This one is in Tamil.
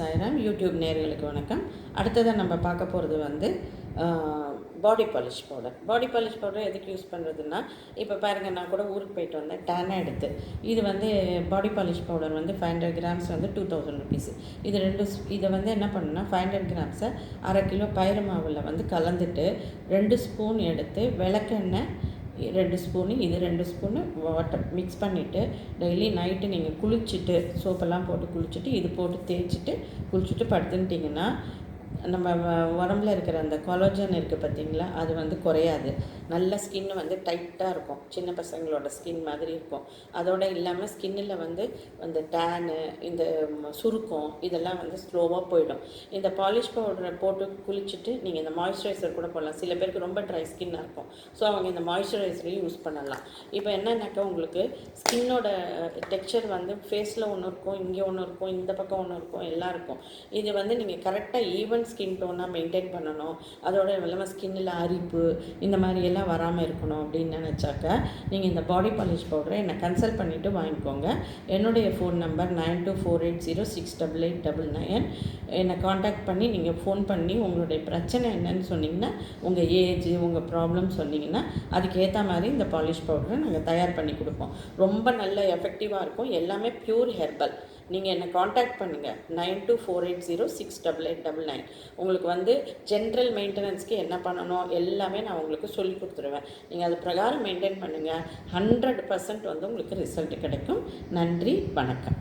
சாய்ராம். யூடியூப் நேர்களுக்கு வணக்கம். அடுத்ததாக நம்ம பார்க்க போகிறது வந்து body polish powder body polish powder எதுக்கு யூஸ் பண்ணுறதுன்னா இப்போ பாருங்கள் நான் கூட ஊருக்கு போயிட்டு வந்தேன். டேனாக எடுத்து. இது வந்து பாடி பாலிஷ் பவுடர் வந்து ஃபைவ் ஹண்ட்ரட் கிராம்ஸ் வந்து டூ தௌசண்ட் ருபீஸ் இது ரெண்டு இதை வந்து என்ன பண்ணுன்னா ஃபைவ் ஹண்ட்ரட் கிராம்ஸை அரை கிலோ பயிறு மாவில் வந்து கலந்துட்டு ரெண்டு ஸ்பூன் எடுத்து விளக்கெண்ணெய் ரெண்டு ஸ்பூனு இது ரெண்டு ஸ்பூனு வாட்டர் மிக்ஸ் பண்ணிவிட்டு டெய்லி நைட்டு நீங்கள் குளிச்சுட்டு சோப்பெல்லாம் போட்டு குளிச்சுட்டு இது போட்டு தேய்ச்சிட்டு குளிச்சுட்டு படுத்துட்டிங்கன்னா நம்ம உடம்புல இருக்கிற அந்த கொலோஜன் இருக்குது பார்த்தீங்களா? அது வந்து குறையாது. நல்ல ஸ்கின் வந்து டைட்டாக இருக்கும். சின்ன பசங்களோட ஸ்கின் மாதிரி இருக்கும். அதோடு இல்லாமல் ஸ்கின்னில் வந்து அந்த டேனு இந்த சுருக்கம் இதெல்லாம் வந்து ஸ்லோவாக போயிடும். இந்த பாலிஷ் பவுடரை போட்டு குளிச்சுட்டு நீங்கள் இந்த மாய்ஸ்சரைசர் கூட போடலாம். சில பேருக்கு ரொம்ப ட்ரை ஸ்கின்னாக இருக்கும். ஸோ அவங்க இந்த மாய்ஸ்சரைசரையும் யூஸ் பண்ணலாம். இப்போ என்னன்னாக்கா உங்களுக்கு ஸ்கின்னோட டெக்ஸ்சர் வந்து ஃபேஸில் ஒன்று இருக்கும் இங்கே ஒன்று இருக்கும் இந்த பக்கம் ஒன்று இருக்கும் எல்லாம் இருக்கும். இது வந்து நீங்கள் கரெக்டாக ஈவன் ஸ்கின் டோனாக மெயின்டைன் பண்ணணும். அதோட இல்லாமல் ஸ்கின்னில் அரிப்பு இந்த மாதிரி எல்லாம் வராமல் இருக்கணும் அப்படின்னு நினச்சாக்க நீங்கள் இந்த பாடி பாலிஷ் பவுடரை என்னை கன்சல்ட் பண்ணிவிட்டு வாங்கிக்கோங்க. என்னுடைய phone number nine two four eight zero six double eight double nine என்னை காண்டாக்ட் பண்ணி நீங்கள் ஃபோன் பண்ணி உங்களுடைய பிரச்சனை என்னன்னு சொன்னிங்கன்னா உங்கள் ஏஜ் உங்கள் ப்ராப்ளம் சொன்னிங்கன்னா அதுக்கேற்ற மாதிரி இந்த பாலிஷ் பவுடரை நாங்கள் தயார் பண்ணி கொடுப்போம். ரொம்ப நல்ல எஃபெக்டிவாக இருக்கும். எல்லாமே ப்யூர் ஹெர்பல் நீங்கள் என்னை காண்டாக்ட் பண்ணுங்கள் nine two four eight zero six double eight double nine உங்களுக்கு வந்து ஜென்ரல் மெயின்டெனன்ஸ்க்கு என்ன பண்ணணும் எல்லாமே நான் உங்களுக்கு சொல்லி கொடுத்துருவேன். நீங்கள் அது பிரகாரம் மெயின்டைன் பண்ணுங்கள் ஹண்ட்ரட் பர்சன்ட் வந்து உங்களுக்கு ரிசல்ட் கிடைக்கும். நன்றி வணக்கம்.